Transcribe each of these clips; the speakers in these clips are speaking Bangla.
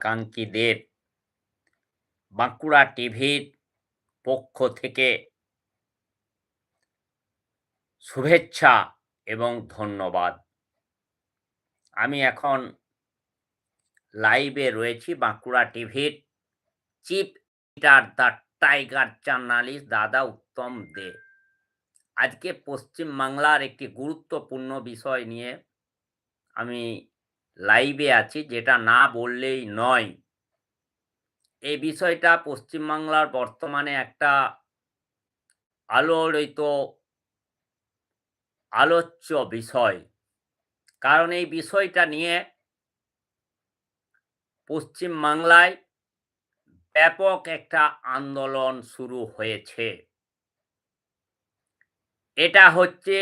শুভাকাঙ্ক্ষীদের বাঁকুড়া টিভির পক্ষ থেকে শুভেচ্ছা এবং ধন্যবাদ। আমি এখন লাইভে রয়েছি বাঁকুড়া টিভির chief editor the tiger journalist দাদা উত্তম দে। আজকে পশ্চিম বাংলার একটি গুরুত্বপূর্ণ বিষয় নিয়ে আমি লাইভে আছি, যেটা না বললেই নয়। এই বিষয়টা পশ্চিমবাংলার বর্তমানে একটা আলোড়িত, আলোচ্য বিষয়। কারণ এই বিষয়টা নিয়ে পশ্চিম বাংলায় ব্যাপক একটা আন্দোলন শুরু হয়েছে। এটা হচ্ছে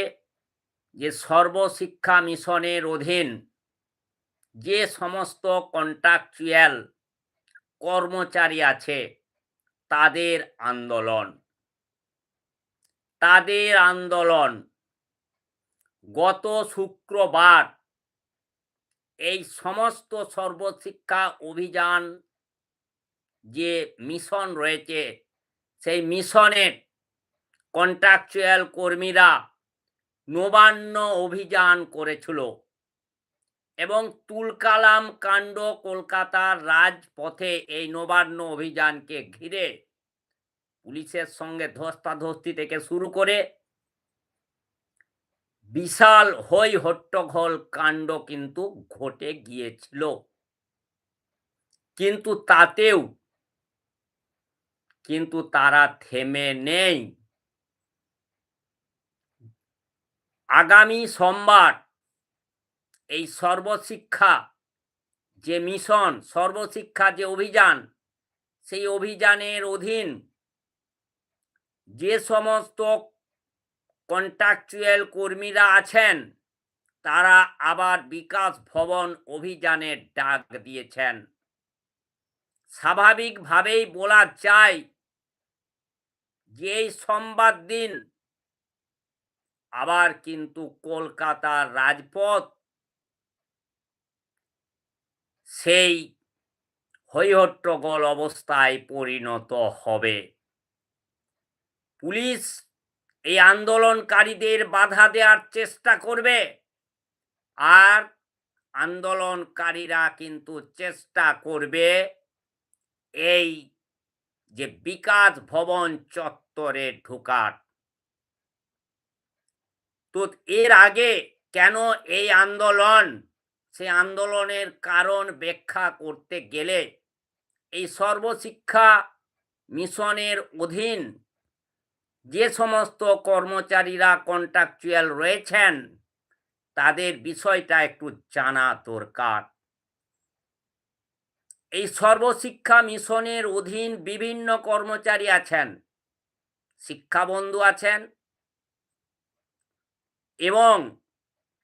যে সর্বশিক্ষা মিশনের অধীন যে সমস্ত কন্ট্রাকচুয়াল কর্মচারী আছে, তাদের আন্দোলন। তাদের আন্দোলন। গত শুক্রবার এই সমস্ত সর্বশিক্ষা অভিযান যে মিশন রয়েছে, সেই মিশনের কন্ট্রাকচুয়াল কর্মীরা নবান্ন অভিযান করেছিল। এবং তুলকালাম কাণ্ড কলকাতার রাজপথে এই নবান্ন অভিযানকে ঘিরে পুলিশের সঙ্গে ধস্তাধস্তি থেকে শুরু করে বিশাল হই হট্টগোল কাণ্ড কিন্তু ঘটে গিয়েছিল। কিন্তু তাতেও কিন্তু তারা থেমে নেই। আগামী সোমবার এই সর্বশিক্ষা যে মিশন, সর্বশিক্ষা যে অভিযান, সেই অভিযানের অধীন যে সমস্ত কন্ট্রাকচুয়াল কর্মীরা আছেন, তারা আবার বিকাশ ভবন অভিযানের ডাক দিয়েছেন। স্বাভাবিকভাবেই বলা যায় যে সোমবার দিন আবার কিন্তু কলকাতার রাজপথ সেই হৈহট্টগোল অবস্থায় পরিণত হবে। পুলিশ এই আন্দোলনকারীদের বাধা দেওয়ার চেষ্টা করবে আর আন্দোলনকারীরা কিন্তু চেষ্টা করবে এই যে বিকাশ ভবন চত্বরে ঢোকার। তো এর আগে কেন এই আন্দোলন সে আন্দোলনের কারণ ব্যাখ্যা করতে গেলে এই সর্বশিক্ষা মিশনের অধীন যে সমস্ত কর্মচারীরা কন্ট্রাকচুয়াল রয়েছেন, তাদের বিষয়টা একটু জানা দরকার। এই সর্বশিক্ষা মিশনের অধীন বিভিন্ন কর্মচারী আছেন, শিক্ষাবন্ধু আছেন এবং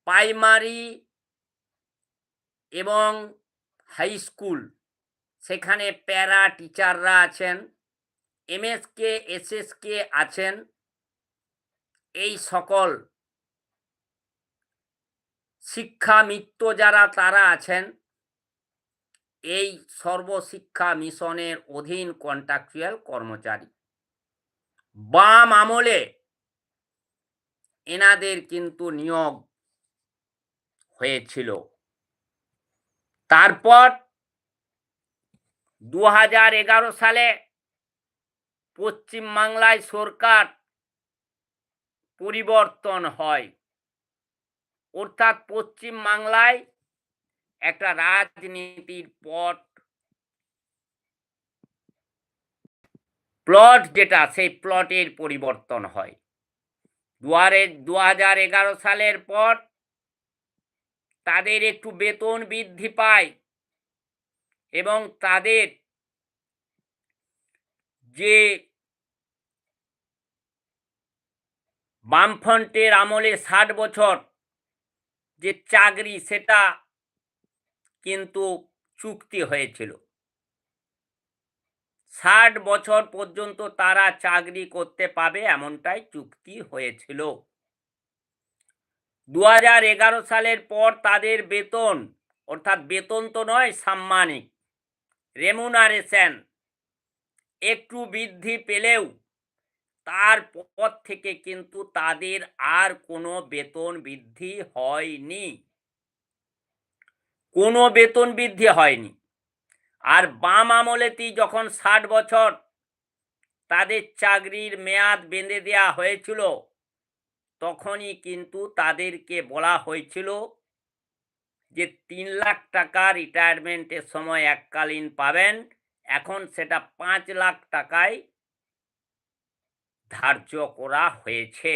প্রাইমারি এবং হাই স্কুল সেখানে প্যারা টিচাররা আছেন এমএসকে এসএসকে আছেন, এই সকল শিক্ষা মিত্র যারা তারা আছেন, এই সর্বশিক্ষা মিশনের অধীন কন্ট্রাকচুয়াল কর্মচারী। বাম আমলে এনাদের কিন্তু নিয়োগ হয়েছিল। তারপর দু হাজার এগারো সালে পশ্চিমবাংলায় সরকার পরিবর্তন হয়। অর্থাৎ পশ্চিম বাংলায় একটা রাজনীতির পট, প্লট যেটা, সেই প্লটের পরিবর্তন হয়। দুয়ারে দু হাজার এগারো সালের পর তাদের একটু বেতন বৃদ্ধি পায় এবং তাদের যে বামফ্রন্টের আমলে ষাট বছর যে চাকরি, সেটা কিন্তু চুক্তি হয়েছিল। ষাট বছর পর্যন্ত তারা চাকরি করতে পাবে, এমনটাই চুক্তি হয়েছিল। দু হাজার এগারো সালের পর তাদের বেতন, অর্থাৎ বেতন তো নয়, সাম্মানিক। রেমুনারেশন একটু বৃদ্ধি পেলেও তারপর থেকে কিন্তু তাদের আর কোনো বেতন বৃদ্ধি হয়নি। কোনো বেতন বৃদ্ধি হয়নি। আর বাম আমলেতেই যখন ষাট বছর তাদের চাকরির মেয়াদ বেঁধে দেওয়া হয়েছিল তখনই কিন্তু তাদেরকে বলা হয়েছিল যে, তিন লাখ টাকা রিটায়ারমেন্টের সময় এককালীন পাবেন। এখন সেটা পাঁচ লাখ টাকায় ধার্য করা হয়েছে।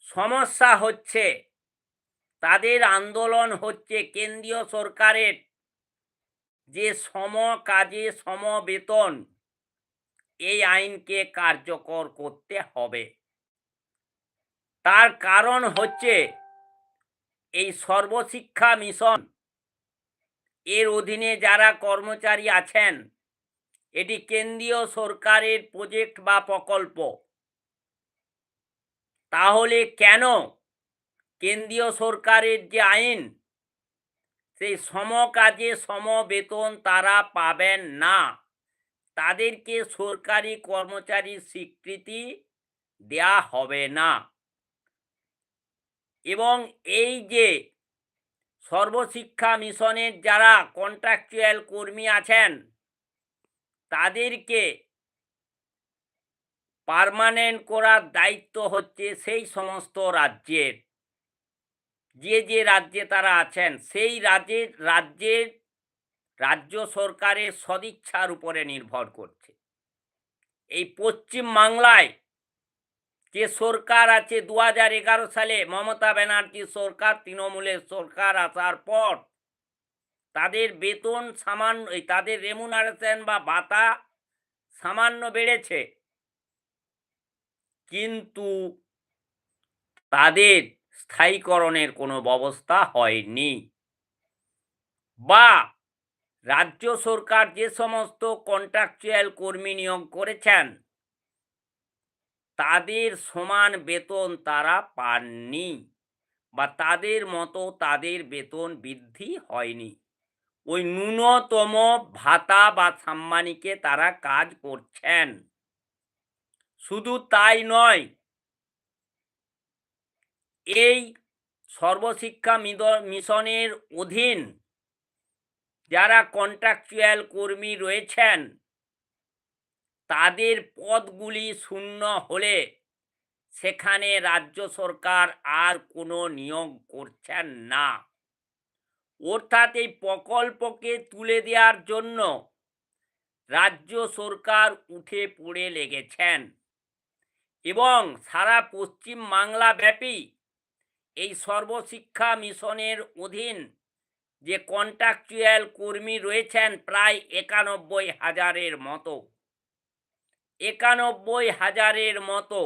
সমস্যা হচ্ছে, তাদের আন্দোলন হচ্ছে কেন্দ্রীয় সরকারের। যে সম কাজে সম বেতন, এই আইনকে কার্যকর করতে হবে। তার কারণ হচ্ছে এই সর্বশিক্ষা মিশন। এর অধীনে যারা কর্মচারী আছেন, এটি কেন্দ্রীয় সরকারের প্রজেক্ট বা প্রকল্প। তাহলে কেন কেন্দ্রীয় সরকারের যে আইন, সেই সম কাজে সম বেতন তারা পাবেন না। তাদেরকে সরকারি কর্মচারীর স্বীকৃতি দেয়া হবে না। এবং এই যে সর্বশিক্ষা মিশনের যারা কন্ট্রাকচুয়াল কর্মী আছেন, তাদেরকে পার্মানেন্ট করার দায়িত্ব হচ্ছে সেই সমস্ত রাজ্যের। যে যে রাজ্যে তারা আছেন, সেই রাজ্যের রাজ্যের রাজ্য সরকারের সদিচ্ছার উপরে নির্ভর করছে। এই পশ্চিম বাংলায় যে সরকার আছে দু হাজার এগারো সালে মমতা ব্যানার্জি সরকার, তৃণমূলের সরকার আসার পর তাদের বেতন সামান্য তাদের রেমুনারেশন বা ভাতা সামান্য বেড়েছে। কিন্তু তাদের স্থায়ীকরণের কোনো ব্যবস্থা হয়নি। বা রাজ্য সরকার যে সমস্ত কন্ট্রাকচুয়াল কর্মী নিয়োগ করেছেন তাদের সমান বেতন তারা পাননি বা তাদের মতো তাদের বেতন বৃদ্ধি হয়নি। ওই ন্যূনতম ভাতা বা সাম্মানিকে তারা কাজ করছেন। শুধু তাই নয়, এই সর্বশিক্ষা মিশনের অধীন যারা কন্ট্রাকচুয়াল কর্মী রয়েছেন তাদের পদগুলি শূন্য হলে সেখানে রাজ্য সরকার আর কোনো নিয়োগ করছেন না। অর্থাৎ এই প্রকল্পকে তুলে দেওয়ার জন্য রাজ্য সরকার উঠে পড়ে লেগেছেন এবং সারা পশ্চিম বাংলা ব্যাপী এই সর্বশিক্ষা মিশনের অধীন যে কন্ট্রাকচুয়াল কর্মী রয়েছেন, প্রায় একানব্বই হাজারের মতো। একানব্বই হাজারের মতো।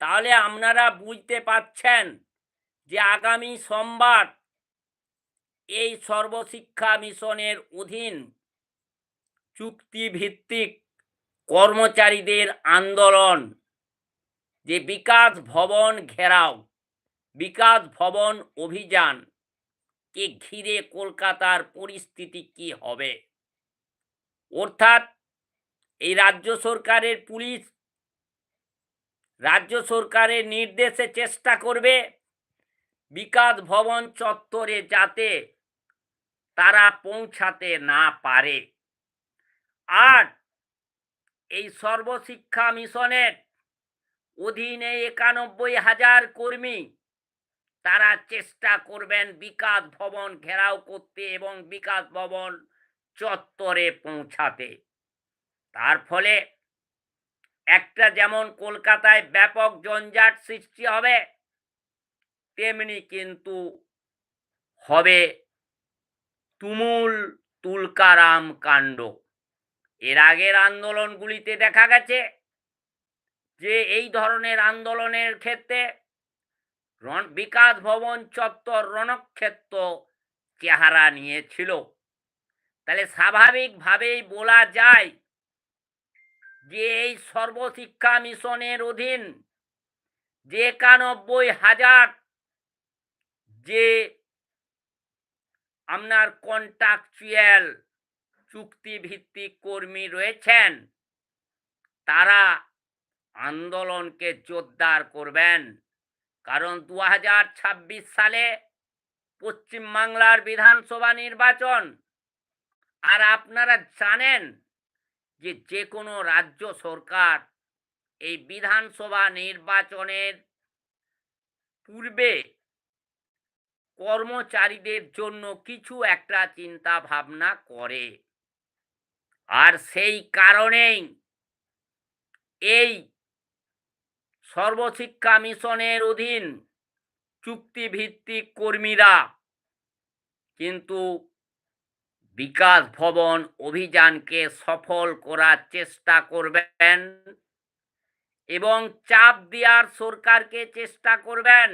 তাহলে আপনারা বুঝতে পাচ্ছেন যে আগামী সোমবার এই সর্বশিক্ষা মিশনের অধীন চুক্তিভিত্তিক কর্মচারীদের আন্দোলন, যে বিকাশ ভবন ঘেরাও, বিকাশ ভবন অভিযান কে ঘিরে কলকাতার পরিস্থিতি কি হবে? অর্থাৎ এই রাজ্য সরকারের পুলিশ রাজ্য সরকারের নির্দেশে চেষ্টা করবে বিকাশ ভবন চত্বরে যাতে তারা পৌঁছাতে না পারে। আর এই সর্বশিক্ষা মিশনের অধীনে একানব্বই হাজার কর্মী তারা চেষ্টা করবেন বিকাশ ভবন ঘেরাও করতে এবং বিকাশ ভবন চত্বরে পৌঁছাতে। তার ফলে একটা যেমন কলকাতায় ব্যাপক জঞ্জাট সৃষ্টি হবে, তেমনি কিন্তু হবে তুমুল তুলকারাম কাণ্ড। এর আগের আন্দোলনগুলিতে দেখা গেছে যে এই ধরনের আন্দোলনের ক্ষেত্রে বিকাশ ভবন চত্বর রণক্ষেত্র চেহারা নিয়েছিল। তাহলে স্বাভাবিকভাবেই বলা যায় যে এই সর্বশিক্ষা মিশনের অধীন যে একানব্বই হাজার যে আপনার কন্ট্রাকচুয়াল চুক্তিভিত্তিক কর্মী রয়েছেন, তারা আন্দোলনকে জোরদার করবেন। কারণ দু হাজার ছাব্বিশ সালে পশ্চিমবাংলার বিধানসভা নির্বাচন, আর আপনারা জানেন যে যে কোনো রাজ্য সরকার এই বিধানসভা নির্বাচনের পূর্বে কর্মচারীদের জন্য কিছু একটা চিন্তা ভাবনা করে। আর সেই কারণেই এই সর্বশিক্ষা মিশনের অধীন চুক্তিভিত্তিক কর্মীরা কিন্তু বিকাশ ভবন অভিযানকে সফল করার চেষ্টা করবেন এবং চাপ দেওয়ার সরকারকে চেষ্টা করবেন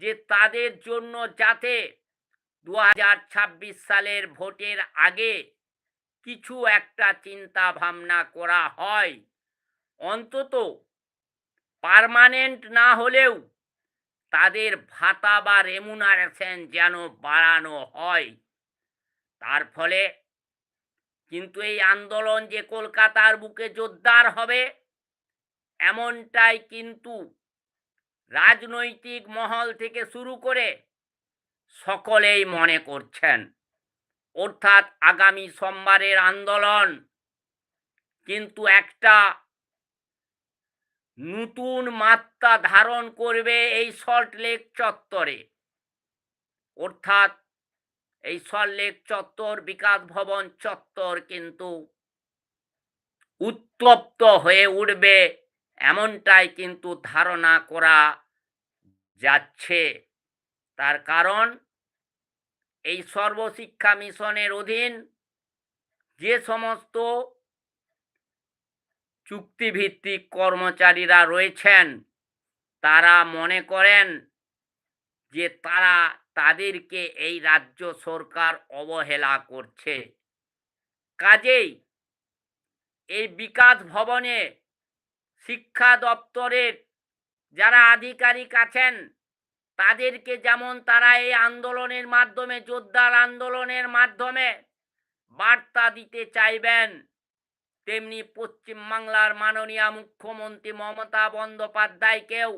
যে তাদের জন্য যাতে দু হাজার ছাব্বিশ সালের ভোটের আগে কিছু একটা চিন্তা ভাবনা করা হয়। অন্তত পার্মানেন্ট না হলেও তাদের ভাতা বা রেমুনারেশন যেন বাড়ানো হয়। তার ফলে কিন্তু এই আন্দোলন যে কলকাতার বুকে জোরদার হবে, এমনটাই কিন্তু রাজনৈতিক মহল থেকে শুরু করে সকলেই মনে করছেন। অর্থাৎ আগামী সোমবারের আন্দোলন কিন্তু একটা নতুন মাত্রা ধারণ করবে এই সল্টলেক চত্বরে। অর্থাৎ এই সল্টলেক চত্বর, বিকাশ ভবন চত্বর কিন্তু উত্তপ্ত হয়ে উঠবে এমনটাই কিন্তু ধারণা করা যাচ্ছে। তার কারণ এই সর্বশিক্ষা মিশনের অধীন যে সমস্ত চুক্তিভিত্তিক কর্মচারীরা রয়েছেন, তারা মনে করেন যে তারা তাদেরকে এই রাজ্য সরকার অবহেলা করছে। কাজেই এই বিকাশ ভবনে শিক্ষা দপ্তরের যারা আধিকারিক আছেন, তাদেরকে যেমন তারা এই আন্দোলনের মাধ্যমে, জোরদার আন্দোলনের মাধ্যমে বার্তা দিতে চাইবেন, তেমনি পশ্চিমবাংলার মাননীয় মুখ্যমন্ত্রী মমতা বন্দ্যোপাধ্যায়কেও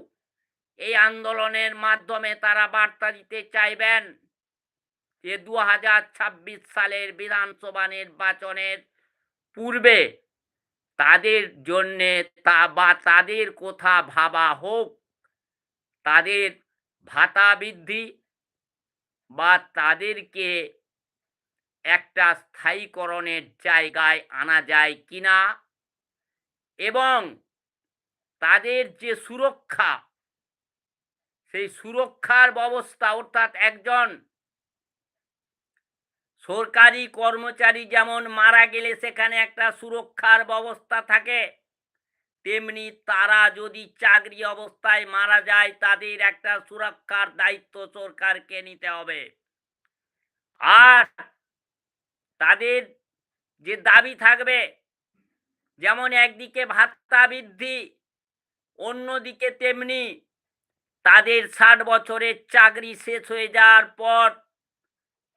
এই আন্দোলনের মাধ্যমে তারা বার্তা দিতে চাইবেন যে দু হাজার ছাব্বিশ সালের বিধানসভা নির্বাচনের পূর্বে তাদের জন্যে তা বা তাদের কথা ভাবা হোক, তাদের ভাতা বৃদ্ধি বা তাদেরকে একটা স্থায়ীকরণের জায়গায় আনা যায় কিনা এবং তাদের যে সুরক্ষা সেই সুরক্ষার ব্যবস্থা, অর্থাৎ একজন সরকারি কর্মচারী যেমন মারা গেলে সেখানে একটা সুরক্ষার ব্যবস্থা থাকে, তেমনি তারা যদি চাকরি অবস্থায় মারা যায়, তাদের একটা সুরক্ষার দায়িত্ব সরকারকে নিতে হবে। আর তাদের যে দাবি থাকবে, যেমন একদিকে ভাতা বৃদ্ধি, অন্যদিকে তেমনি তাদের ষাট বছরের চাকরি শেষ হয়ে যাওয়ার পর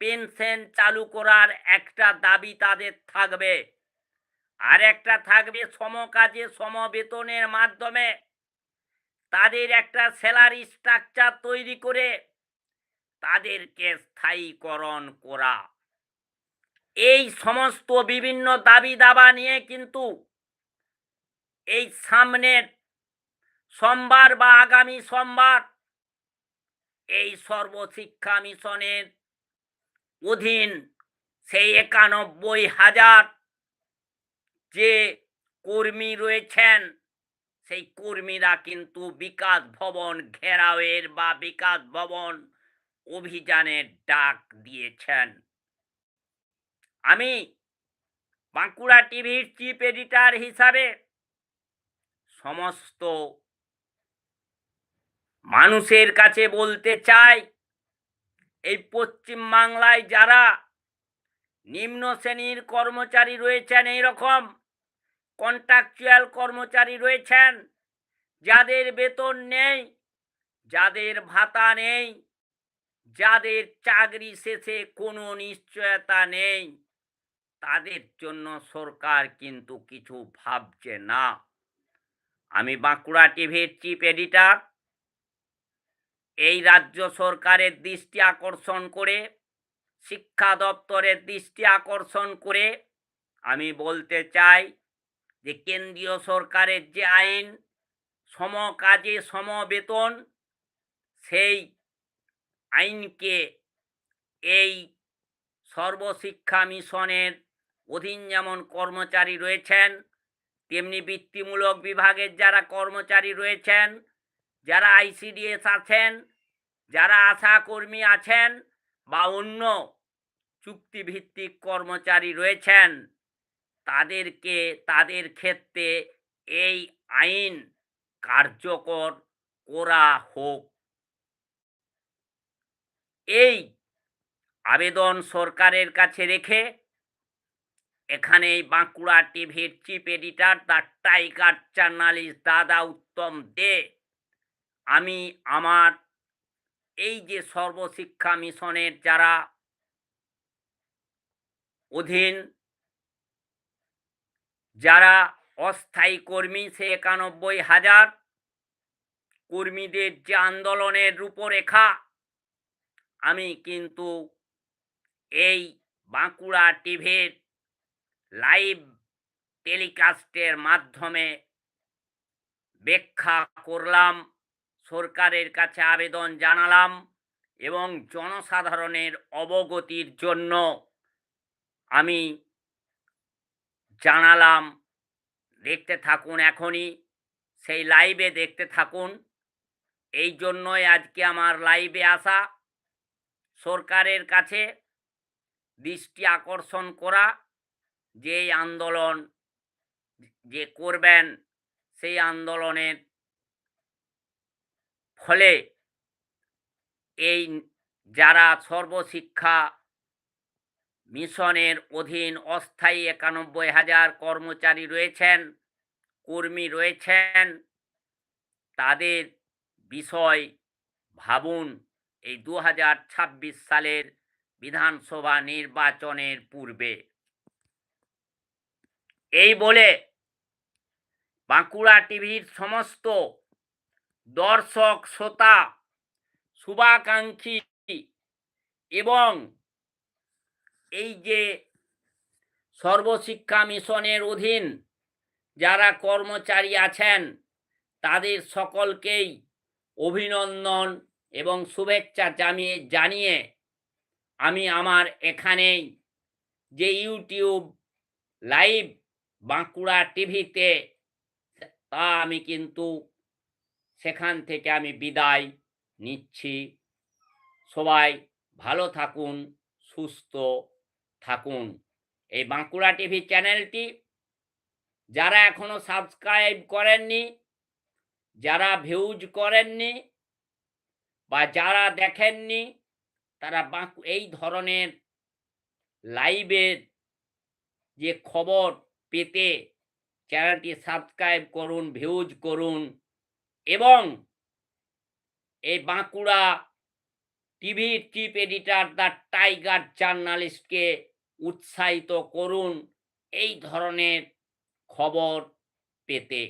পেনশন চালু করার একটা দাবি তাদের থাকবে। আর একটা থাকবে সমকাজে সমবেতনের মাধ্যমে। তাদের একটা স্যালারি স্ট্রাকচার তৈরি করে তাদেরকে স্থায়ীকরণ করা। এই সমস্ত বিভিন্ন দাবি দাবা নিয়ে কিন্তু এই সামনের সোমবার বা আগামী সোমবার এই সর্বশিক্ষা মিশনের অধীন সেই একানব্বই হাজার যে কর্মী রয়েছেন, সেই কর্মীরা কিন্তু বিকাশ ভবন ঘেরাওয়ের বা বিকাশ ভবন অভিযানের ডাক দিয়েছেন। আমি বাঁকুড়া টিভির চিফ এডিটর হিসাবে সমস্ত মানুষের কাছে বলতে চাই, এই পশ্চিম বাংলায় যারা নিম্ন শ্রেণির কর্মচারী রয়েছেন এই রকম কন্ট্রাকচুয়াল কর্মচারী রয়েছেন, যাদের বেতন নেই, যাদের ভাতা নেই, যাদের চাকরি শেষে কোনো নিশ্চয়তা নেই, তাদের জন্য সরকার কিন্তু কিছু ভাবছে না। আমি বাঁকুড়া টিভির চিফ এডিটর এই রাজ্য সরকারের দৃষ্টি আকর্ষণ করে, শিক্ষা দপ্তরের দৃষ্টি আকর্ষণ করে আমি বলতে চাই যে কেন্দ্রীয় সরকারের যে আইন সম কাজে সম বেতন সেই আইনকে এই সর্বশিক্ষা মিশনের অধীন যেমন কর্মচারী রয়েছেন, তেমনি বৃত্তিমূলক বিভাগের যারা কর্মচারী রয়েছেন যারা আইসিডিএস আছেন, যারা আশাকর্মী আছেন বা অন্য চুক্তিভিত্তিক কর্মচারী রয়েছেন, তাদেরকে, তাদের ক্ষেত্রে এই আইন কার্যকর করা হোক। এই আবেদন সরকারের কাছে রেখে এখানে বাঁকুড়া টিভির chief editor the tiger journalist দাদা উত্তম দে আমি আমার এই যে সর্বশিক্ষা মিশনের যারা অধীন, যারা অস্থায়ী কর্মী, সে একানব্বই হাজার কর্মীদের যে আন্দোলনের রূপরেখা, আমি কিন্তু এই বাঁকুড়া টিভির লাইভ টেলিকাস্টের মাধ্যমে ব্যাখ্যা করলাম। সরকারের কাছে আবেদন জানালাম এবং জনসাধারণের অবগতির জন্য আমি জানালাম। দেখতে থাকুন এখনই, সেই লাইভে দেখতে থাকুন। এই জন্যই আজকে আমার লাইভে আসা। সরকারের কাছে দৃষ্টি আকর্ষণ করা যে আন্দোলন যে করবেন, সেই আন্দোলনের ফলে এই যারা সর্বশিক্ষা মিশনের অধীন অস্থায়ী একানব্বই হাজার কর্মচারী রয়েছেন, কর্মী রয়েছেন, তাদের বিষয় ভাবুন, এই দু হাজার ছাব্বিশ সালের বিধানসভা নির্বাচনের পূর্বে। এই বলে বাঁকুড়া টিভির সমস্ত দর্শক, শ্রোতা, শুভাকাঙ্ক্ষী এবং এই যে সর্বশিক্ষা মিশনের অধীন যারা কর্মচারী আছেন, তাদের সকলকেই অভিনন্দন এবং শুভেচ্ছা জানিয়ে জানিয়ে আমি আমার এখানেই যে ইউটিউব লাইভ বাঁকুড়া টিভিতে, তা আমি কিন্তু সেখান থেকে আমি বিদায় নিচ্ছি। সবাই ভালো থাকুন, সুস্থ থাকুন। এই বাঁকুড়া টিভি চ্যানেলটি যারা এখনও সাবস্ক্রাইব করেননি, যারা ভিউজ করেননি বা যারা দেখেননি, তারা বাঁকু, এই ধরনের লাইভের যে খবর পেতে চ্যানেলটি সাবস্ক্রাইব করুন, ভিউজ করুন এবং এই বাঁকুড়া টিভির চিফ এডিটার দ্য টাইগার জার্নালিস্টকে উৎসাহিত করুন এই ধরনের খবর পেতে।